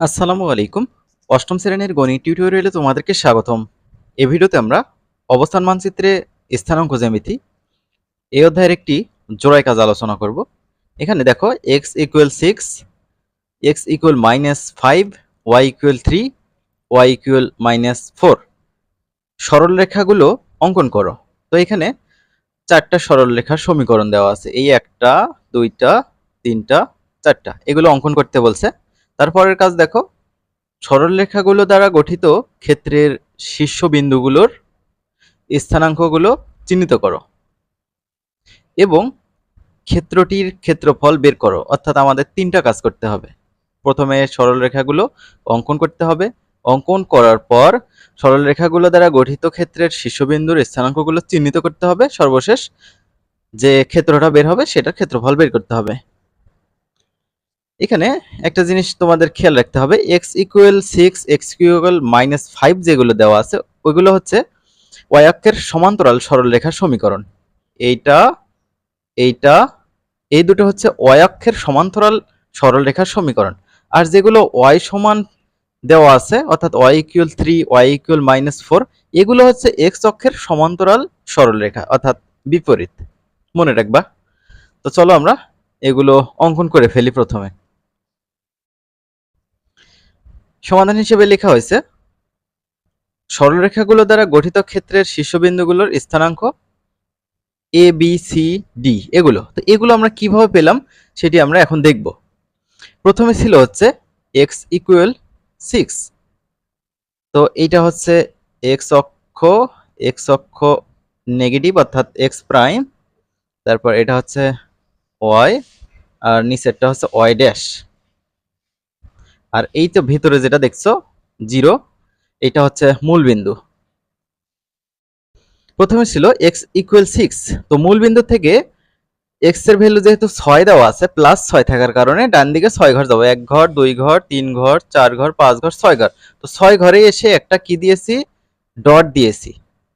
আসসালামু আলাইকুম। অষ্টম শ্রেণির গণিত টিউটোরিয়ালে তোমাদেরকে স্বাগতম। এ ভিডিওতে আমরা অবস্থান মানচিত্রে স্থানাঙ্ক জ্যামিতি এই অধ্যায়ের একটি জোড়াই কাজ আলোচনা করব। এখানে দেখো X equal six X equal minus five Y equal three Y equal minus four সরলরেখাগুলো অঙ্কন করো। তো এখানে চারটা সরলরেখার সমীকরণ দেওয়া আছে। এই একটা, দুইটা, তিনটা, চারটা। এগুলো অঙ্কন করতে বলছে। তারপরের কাজ দেখো। সরলরেখাগুলো দ্বারা গঠিত ক্ষেত্রের শীর্ষবিন্দুগুলোর স্থানাঙ্কগুলো চিহ্নিত করো এবং ক্ষেত্রটির ক্ষেত্রফল বের করো। অর্থাৎ আমাদের তিনটা কাজ করতে হবে। প্রথমে সরলরেখাগুলো অঙ্কন করতে হবে। অঙ্কন করার পর সরলরেখাগুলো দ্বারা গঠিত ক্ষেত্রের শীর্ষবিন্দুর স্থানাঙ্কগুলো চিহ্নিত করতে হবে। সর্বশেষ যে ক্ষেত্রটা বের হবে, সেটার ক্ষেত্রফল বের করতে হবে। এখানে একটা জিনিস তোমাদের খেয়াল রাখতে হবে X equal six X equal minus five যেগুলো দেওয়া আছে, ওইগুলো হচ্ছে ওয়াক্যের সমান্তরাল সরলরেখার সমীকরণ। এইটা এইটা, এই দুটো হচ্ছে ওয়াক্যের সমান্তরাল সরলরেখার সমীকরণ। আর যেগুলো ওয়াই সমান দেওয়া আছে, অর্থাৎ Y equal three Y equal minus four এগুলো হচ্ছে এক্স অক্ষের সমান্তরাল সরলরেখা, অর্থাৎ বিপরীত। মনে রাখবা? তো চলো আমরা এগুলো অঙ্কন করে ফেলি প্রথমে। সমাধান হিসেবে লেখা হয়েছে সরলরেখাগুলো দ্বারা গঠিত ক্ষেত্রের শীর্ষবিন্দুগুলোর স্থানাঙ্ক এ বি সি ডি এগুলো। তো এগুলো আমরা কীভাবে পেলাম সেটি আমরা এখন দেখব। প্রথমে ছিল হচ্ছে এক্স ইকুয়াল সিক্স তো এইটা হচ্ছে এক্স অক্ষ এক্স অক্ষ নেগেটিভ অর্থাৎ এক্স প্রাইম তারপর এটা হচ্ছে ওয়াই আর নিচেরটা হচ্ছে ওয়াই ড্যাশ আর এই তো ভিতরে যেটা দেখছ, জিরো, এটা হচ্ছে মূল বিন্দু। প্রথমে ছিল এক্স ইকুয়াল সিক্স তো মূল বিন্দু থেকে এক্সের ভ্যালু যেহেতু ছয় দেওয়া আছে প্লাস ছয় থাকার কারণে ডান দিকে ছয় ঘর যাব। এক ঘর, দুই ঘর, তিন ঘর, চার ঘর, পাঁচ ঘর, ছয় ঘর। তো ছয় ঘরে এসে একটা কি দিয়েছি? ডট দিয়েছি।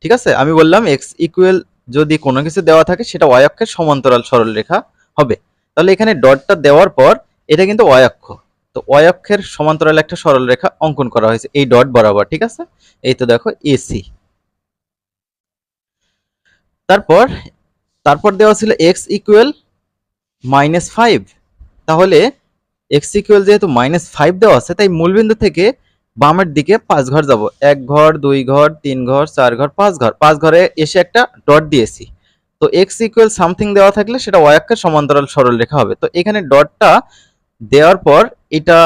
ঠিক আছে? আমি বললাম এক্স ইকুয়াল যদি কোনো কিছু দেওয়া থাকে, সেটা অক্ষের সমান্তরাল সরলরেখা হবে। তাহলে এখানে ডটটা দেওয়ার পর, এটা কিন্তু অক্ষ। তো ওয়াই অক্ষের সমান্তরাল একটা সরলরেখা অঙ্কন করা হয়েছে। এই ডট বরাবর, ঠিক আছে? এই তো দেখো এসি তারপর তারপর দেওয়া ছিল এক্স ইকুয়াল মাইনাস ফাইভ তাহলে এক্স ইকুয়াল যেহেতু মাইনাস ফাইভ দেওয়া আছে, তাই মূলবিন্দু থেকে বামের দিকে পাঁচ ঘর যাব। এক ঘর, দুই ঘর, তিন ঘর, চার ঘর, পাঁচ ঘর। পাঁচ ঘরে এসে একটা ডট দিয়েছি। তো এক্স ইকুয়াল সামথিং দেওয়া থাকলে সেটা ওয়াক্যের সমান্তরাল সরলরেখা হবে। তো এখানে ডটটা দেওয়ার পর এটা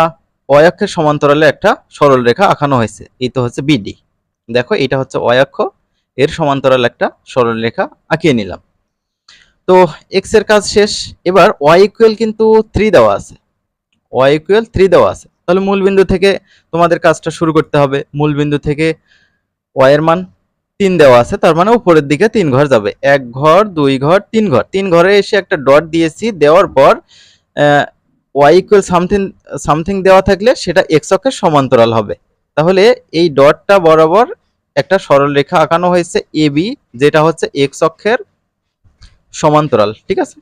অয়াক্ষের সমান্তরালে একটা সরল রেখা আঁকানো হয়েছে। এই তো হচ্ছে বিডি দেখো, এটা হচ্ছে অয়াক্ষ এর সমান্তরাল একটা সরল রেখা আঁকিয়ে নিলাম। তো এক্সের কাজ শেষ। এবার ওয়াই ইকুয়াল কিন্তু থ্রি দেওয়া আছে। ওয়াই ইকুয়াল থ্রি দেওয়া আছে। তাহলে মূল বিন্দু থেকে তোমাদের কাজটা শুরু করতে হবে। মূল বিন্দু থেকে ওয়াই এর মান তিন দেওয়া আছে, তার মানে উপরের দিকে তিন ঘর যাবে। এক ঘর, দুই ঘর, তিন ঘর। তিন ঘরে এসে একটা ডট দিয়েছি। দেওয়ার পর ওয়াই ইকুয়াল সামথিং সামথিং দেওয়া থাকলে সেটা এক্স অক্ষের সমান্তরাল হবে। তাহলে এই ডটটা বরাবর একটা সরল রেখা আঁকানো হয়েছে এ বি যেটা হচ্ছে এক্স অক্ষের সমান্তরাল, ঠিক আছে?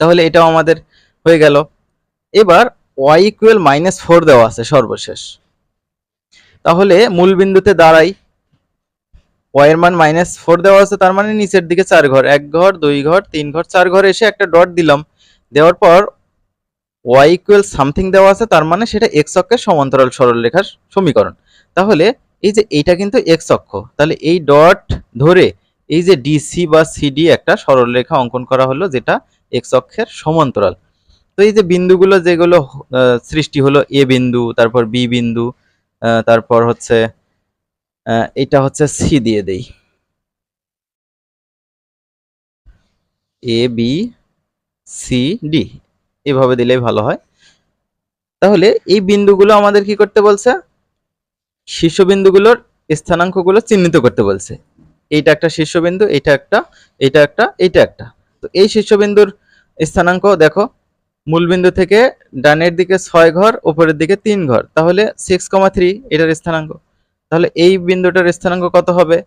তাহলে এটাও আমাদের হয়ে গেল। এবার ওয়াই ইকুয়াল মাইনাস ফোর দেওয়া আছে সর্বশেষ। তাহলে মূল বিন্দুতে দাঁড়াই। ওয়াই এর মান মাইনাস ফোর দেওয়া আছে, তার মানে নিচের দিকে চার ঘর, এক ঘর, দুই ঘর, তিন ঘর, চার ঘর এসে একটা ডট দিলাম। দেওয়ার পর ওয়াই ইকুয়াল সামথিং দেওয়া আছে, তার মানে সেটা এক্স অক্ষের সমান্তরাল সরলরেখার সমীকরণ। তাহলে এই যে এইটা কিন্তু এক্স অক্ষ, তাহলে এই ডট ধরে এই যে ডিসি বা সিডি একটা সরলরেখা অঙ্কন করা হলো, যেটা এক্স অক্ষের সমান্তরাল। তো এই যে বিন্দুগুলো যেগুলো সৃষ্টি হলো এ বিন্দু, তারপর বি বিন্দু তারপর হচ্ছে এটা হচ্ছে সি দিয়ে দেই। এ বি সি ডি এভাবে দিলেই ভালো হয়। তাহলে এই বিন্দুগুলো আমাদের কি করতে বলছে? শীর্ষবিন্দুগুলোর স্থানাঙ্কগুলো চিহ্নিত করতে বলছে। এইটা একটা শীর্ষবিন্দু এইটা একটা এটা একটা, এইটা একটা। তো এই শীর্ষবিন্দুর স্থানাঙ্ক দেখো মূলবিন্দু থেকে ডানের দিকে ছয় ঘর, উপরের দিকে তিন ঘর। তাহলে সিক্স কমা থ্রি এটার স্থানাঙ্ক। তাহলে এই বিন্দুটার স্থানাঙ্ক কত হবে?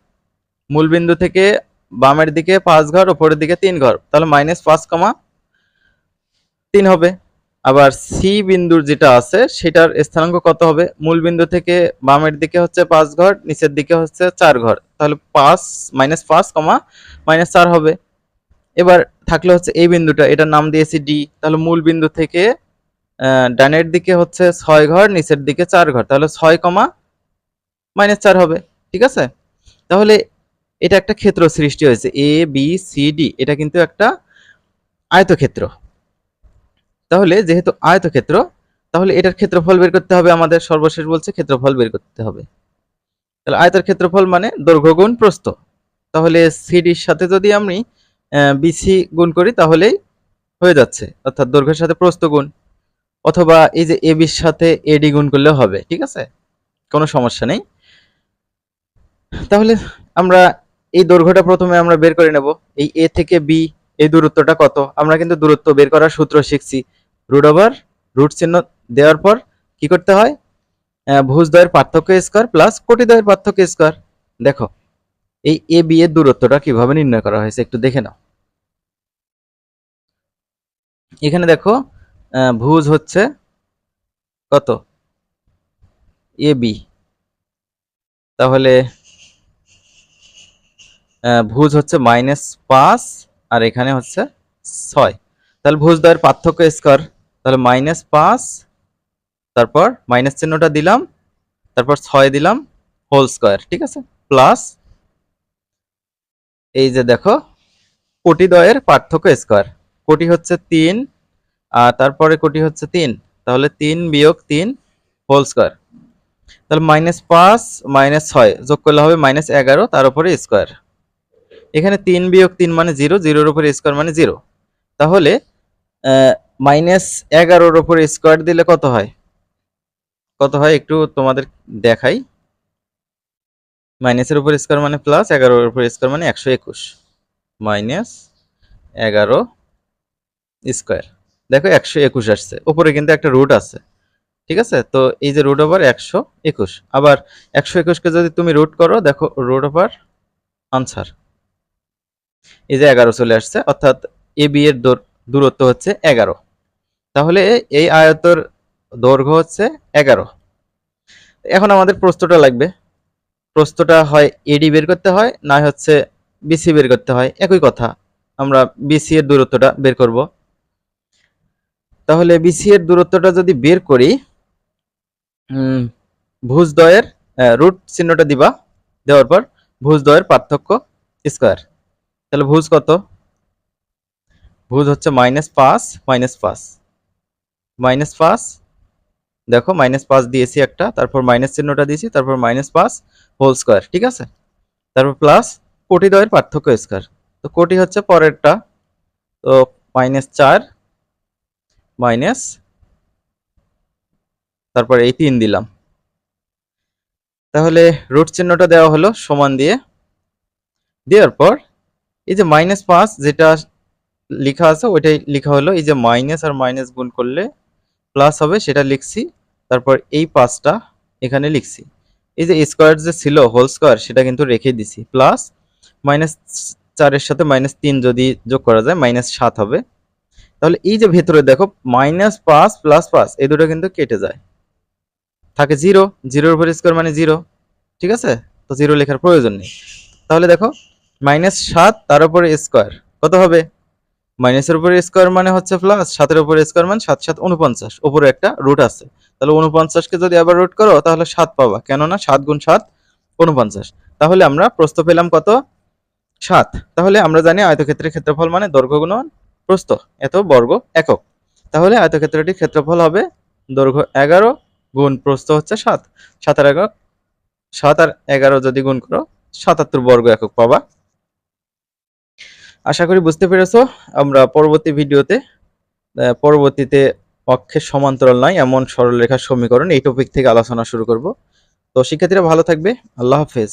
মূলবিন্দু থেকে বামের দিকে পাঁচ ঘর, উপরের দিকে তিন ঘর। তাহলে মাইনাস পাঁচ কমা তিন হবে। আবার সি বিন্দুর যেটা আছে, সেটার স্থানাঙ্ক কত হবে? মূল বিন্দু থেকে বামের দিকে হচ্ছে পাঁচ ঘর, নিচের দিকে হচ্ছে চার ঘর। তাহলে পাঁচ মাইনাস পাঁচ কমা মাইনাস চার হবে। এবার থাকলে হচ্ছে এই বিন্দুটা, এটার নাম দিয়েছি ডি তাহলে মূল বিন্দু থেকে ডানের দিকে হচ্ছে ছয় ঘর, নিচের দিকে চার ঘর। তাহলে ছয় কমা মাইনাস চার হবে। ঠিক আছে? তাহলে এটা একটা ক্ষেত্র সৃষ্টি হয়েছে এ বি সি ডি এটা কিন্তু একটা আয়তক্ষেত্র। তাহলে যেহেতু আয়তক্ষেত্র, তাহলে এটার ক্ষেত্রফল বের করতে হবে আমাদের সর্বশেষ বলছে ক্ষেত্রফল বের করতে হবে। তাহলে আয়তের ক্ষেত্রফল মানে দৈর্ঘ্য গুণ প্রস্থ। তাহলে সিডির সাথে যদি আমি বিসি গুণ করি তাহলেই হয়ে যাচ্ছে, অর্থাৎ দৈর্ঘ্যের সাথে প্রস্থ গুণ। অথবা এই যে এবির সাথে এডি গুণ করলেও হবে, ঠিক আছে? কোনো সমস্যা নেই। তাহলে আমরা এই দৈর্ঘ্যটা প্রথমে আমরা বের করে নেব। এই এ থেকে বি এই দূরত্বটা কত? আমরা কিন্তু দূরত্ব বের করার সূত্র শিখছি। রুট ওভার রুট চিহ্ন দেওয়ার পর কি করতে হয়? আহ, ভুজদ্বয়ের পার্থক্য স্কোয়ার প্লাস কোটিদ্বয়ের পার্থক্য স্কোয়ার দেখো এই এ বি এর দূরত্বটা কীভাবে নির্ণয় করা হয়েছে একটু দেখে নাও। এখানে দেখো ভুজ হচ্ছে কত? এ বি তাহলে ভুজ হচ্ছে মাইনাস পাঁচ আর এখানে হচ্ছে ছয়। তাহলে ভুজ দ্বয়ের পার্থক্য স্কোয়ার তাহলে মাইনাস পাঁচ, তারপর মাইনাস চিহ্নটা দিলাম, তারপর ছয় দিলাম হোল স্কোয়ার ঠিক আছে? প্লাস এই যে দেখো, কোটি দ্বয়ের পার্থক্য স্কোয়ার কোটি হচ্ছে তিন, আর তারপরে কোটি হচ্ছে তিন, তাহলে তিন বিয়োগ তিন হোল স্কোয়ার তাহলে মাইনাস পাঁচ মাইনাস ছয়, যোগ করলে হবে মাইনাস এগারো, তার উপরে স্কোয়ার এখানে তিন বিয়োগ তিন মানে জিরো জিরোর উপরে স্কোয়ার মানে জিরো তাহলে মাইনাস এগারোর উপরে স্কোয়ার দিলে কত হয়? কত হয়? একটু তোমাদের দেখাই। মাইনাসের উপর স্কোয়ার মানে প্লাস এগারোর উপর স্কোয়ার মানে একশো একুশ। মাইনাস এগারো স্কোয়ার দেখো একশো একুশ আসছে। উপরে কিন্তু একটা রুট আছে। ঠিক আছে? তো এই যে রুট ওভার একশো একুশ। আবার একশো একুশকে যদি তুমি রুট করো, দেখো রুট ওভার আনসার এই যে এগারো চলে আসছে। অর্থাৎ এ বি এর দূর- দূরত্ব হচ্ছে এগারো। তাহলে এই আয়তর দৈর্ঘ্য হচ্ছে এগারো। এখন আমাদের প্রস্থটা লাগবে। প্রস্থটা হয় এডি বের করতে হয় না হচ্ছে বিসি বের করতে হয়। একই কথা আমরা বিসি এর দূরত্বটা বের করব। তাহলে বিসি এর দূরত্বটা যদি বের করি উম, ভুজদ্বয়ের রুট চিহ্নটা দিবা দেওয়ার পর ভুজদ্বয়ের পার্থক্য স্কোয়ার। তাহলে ভুজ কত? ভুজ হচ্ছে মাইনাস পাঁচ মাইনাস পাঁচ। মাইনাস পাঁচ। দেখো, মাইনাস পাঁচ দিয়েছি একটা, তারপর মাইনাস চিহ্নটা দিয়েছি, তারপর মাইনাস পাঁচ হোল স্কোয়ার, ঠিক আছে? তারপর প্লাস কোটি দ্বয়ের পার্থক্য স্কোয়ার। তো কোটি হচ্ছে পরেরটা। তো মাইনাস চার, মাইনাস, তারপর এই তিন দিলাম। তাহলে রুট চিহ্নটা দেওয়া হলো সমান দিয়ে। দেওয়ার পর এই যে মাইনাস পাঁচ যেটা লেখা আছে, ওইটাই লেখা হলো, এই যে মাইনাস আর মাইনাস গুণ করলে প্লাস হবে, সেটা লিখছি। তারপর এই পাঁচটা এখানে লিখছি। এই যে স্কোয়ার যে ছিল হোল স্কোয়ার সেটা কিন্তু রেখে দিছি। প্লাস মাইনাস চারের সাথে মাইনাস তিন যদি যোগ করা যায় মাইনাস সাত হবে। তাহলে এই যে ভেতরে দেখো মাইনাস পাঁচ প্লাস পাঁচ, এই দুটো কিন্তু কেটে যায়। থাকে জিরো জিরোর উপর স্কোয়ার মানে জিরো ঠিক আছে? তো জিরো লেখার প্রয়োজন নেই। তাহলে দেখো মাইনাস সাত, তার উপরে স্কোয়ার কত হবে? মাইনাসের উপরে স্কোয়ার মানে হচ্ছে প্লাস সাতের উপরে স্কোয়ার মানে সাত সাত উনপঞ্চাশ উপরে একটা রুট আছে। তাহলে উনপঞ্চাশকে যদি আবার রুট করো, তাহলে সাত পাবা। কেননা সাত গুণ সাত উনপঞ্চাশ তাহলে আমরা প্রস্থ পেলাম কত? সাত। তাহলে আমরা জানি আয়তক্ষেত্রের ক্ষেত্রফল মানে দৈর্ঘ্য গুণন প্রস্থ। এত বর্গ একক। তাহলে আয়তক্ষেত্রটির ক্ষেত্রফল হবে দৈর্ঘ্য এগারো গুণ প্রস্থ হচ্ছে সাত। সাত আর এগারো সাত আর এগারো যদি গুণ করো, সাতাত্তর বর্গ একক পাবা। আশা করি বুঝতে পেরেছ, আমরা পরবর্তী ভিডিওতে পরবর্তীতে অক্ষের সমান্তরাল নয়, এমন সরলরেখার সমীকরণ এই টপিক থেকে আলোচনা শুরু করব। তো শিক্ষার্থীরা ভালো থাকবে, আল্লাহ হাফেজ।